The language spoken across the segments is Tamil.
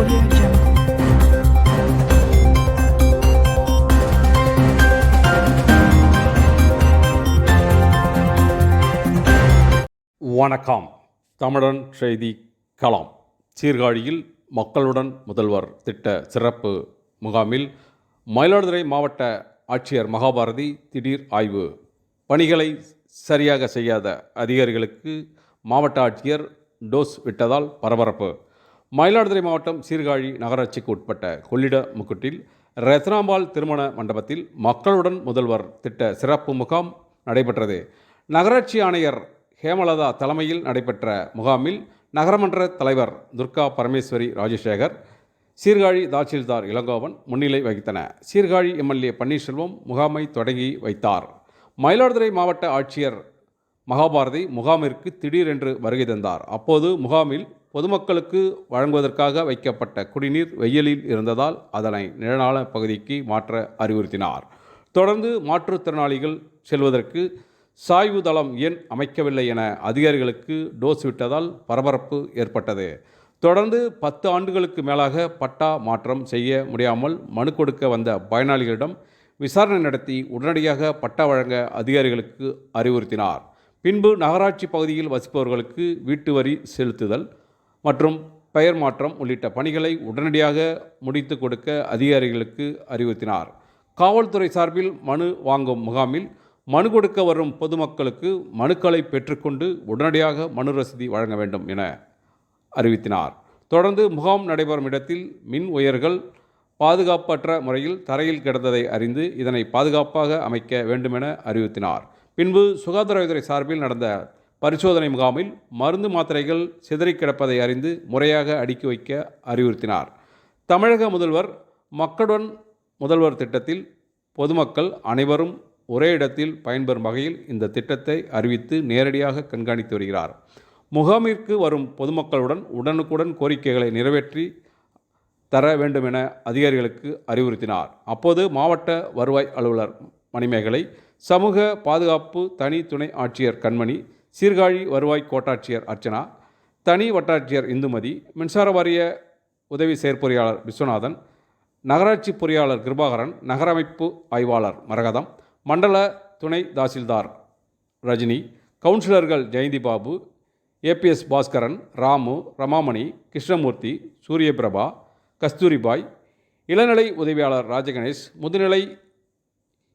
Audio Jungle. வணக்கம். தமிழன் செய்தி களம். சீர்காழியில் மக்களுடன் முதல்வர் திட்ட சிறப்பு முகாமில் மயிலாடுதுறை மாவட்ட ஆட்சியர் மகாபாரதி திடீர் ஆய்வு. பணிகளை சரியாக செய்யாத அதிகாரிகளுக்கு மாவட்ட ஆட்சியர் டோஸ் விட்டதால் பரபரப்பு. மயிலாடுதுறை மாவட்டம் சீர்காழி நகராட்சிக்கு உட்பட்ட கொள்ளிட முக்குட்டில் ரத்னாம்பாள் திருமண மண்டபத்தில் மக்களுடன் முதல்வர் திட்ட சிறப்பு முகாம் நடைபெற்றது. நகராட்சி ஆணையர் ஹேமலதா தலைமையில் நடைபெற்ற முகாமில் நகரமன்ற தலைவர் துர்கா பரமேஸ்வரி ராஜசேகர் சீர்காழி தாசில்தார் இளங்கோவன் முன்னிலை வகித்தன. சீர்காழி எம்எல்ஏ பன்னீர்செல்வம் முகாமை தொடங்கி வைத்தார். மயிலாடுதுறை மாவட்ட ஆட்சியர் மகாபாரதி முகாமிற்கு திடீரென்று வருகை தந்தார். அப்போது முகாமில் பொதுமக்களுக்கு வழங்குவதற்காக வைக்கப்பட்ட குடிநீர் வெயிலில் இருந்ததால் அதனை நிழலான பகுதிக்கு மாற்ற அறிவுறுத்தினார். தொடர்ந்து மாற்றுத்திறனாளிகள் செல்வதற்கு சாய்வு தளம் ஏன் அமைக்கவில்லை என அதிகாரிகளுக்கு டோஸ் விட்டதால் பரபரப்பு ஏற்பட்டது. தொடர்ந்து பத்து ஆண்டுகளுக்கு மேலாக பட்டா மாற்றம் செய்ய முடியாமல் மனு கொடுக்க வந்த பயனாளிகளிடம் விசாரணை நடத்தி உடனடியாக பட்டா வழங்க அதிகாரிகளுக்கு அறிவுறுத்தினார். பின்பு நகராட்சி பகுதியில் வசிப்பவர்களுக்கு வீட்டு வரி செலுத்துதல் மற்றும் பெயர் மாற்றம் உள்ளிட்ட பணிகளை உடனடியாக முடித்து கொடுக்க அதிகாரிகளுக்கு அறிவுறுத்தினார். காவல்துறை சார்பில் மனு வாங்கும் முகாமில் மனு கொடுக்க வரும் பொதுமக்களுக்கு மனுக்களை பெற்றுக்கொண்டு உடனடியாக மனு ரசீதி வழங்க வேண்டும் என அறிவித்தினார். தொடர்ந்து முகாம் நடைபெறும் இடத்தில் மின் உயர்கள் பாதுகாப்பற்ற முறையில் தரையில் கிடந்ததை அறிந்து இதனை பாதுகாப்பாக அமைக்க வேண்டுமென அறிவுறுத்தினார். பின்பு சுகாதாரத்துறை சார்பில் நடந்த பரிசோதனை முகாமில் மருந்து மாத்திரைகள் சிதறி கிடப்பதை அறிந்து முறையாக அடுக்கி வைக்க அறிவுறுத்தினார். தமிழக முதல்வர் மக்களுடன் முதல்வர் திட்டத்தில் பொதுமக்கள் அனைவரும் ஒரே இடத்தில் பயன்பெறும் வகையில் இந்த திட்டத்தை அறிவித்து நேரடியாக கண்காணித்து வருகிறார். முகாமிற்கு வரும் பொதுமக்களுடன் உடனுக்குடன் கோரிக்கைகளை நிறைவேற்றி தர வேண்டும் என அதிகாரிகளுக்கு அறிவுறுத்தினார். அப்போது மாவட்ட வருவாய் அலுவலர் மணிமேகலை சமூக பாதுகாப்பு தனி துணை ஆட்சியர் கண்மணி சீர்காழி வருவாய் கோட்டாட்சியர் அர்ச்சனா தனி வட்டாட்சியர் இந்துமதி மின்சார வாரிய உதவி செயற்பொறியாளர் விஸ்வநாதன் நகராட்சி பொறியாளர் கிருபாகரன் நகரமைப்பு ஆய்வாளர் மரகதம் மண்டல துணை தாசில்தார் ரஜினி கவுன்சிலர்கள் ஜெயந்தி பாபு ஏபிஎஸ் பாஸ்கரன் ராமு ரமாமணி கிருஷ்ணமூர்த்தி சூரியபிரபா கஸ்தூரிபாய் இளநிலை உதவியாளர் ராஜகணேஷ் முதுநிலை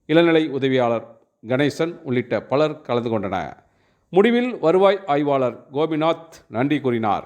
இளநிலை உதவியாளர் கணேசன் உள்ளிட்ட பலர் கலந்து கொண்டனர். முடிவில் வருவாய் ஆய்வாளர் கோபிநாத் நன்றி கூறினார்.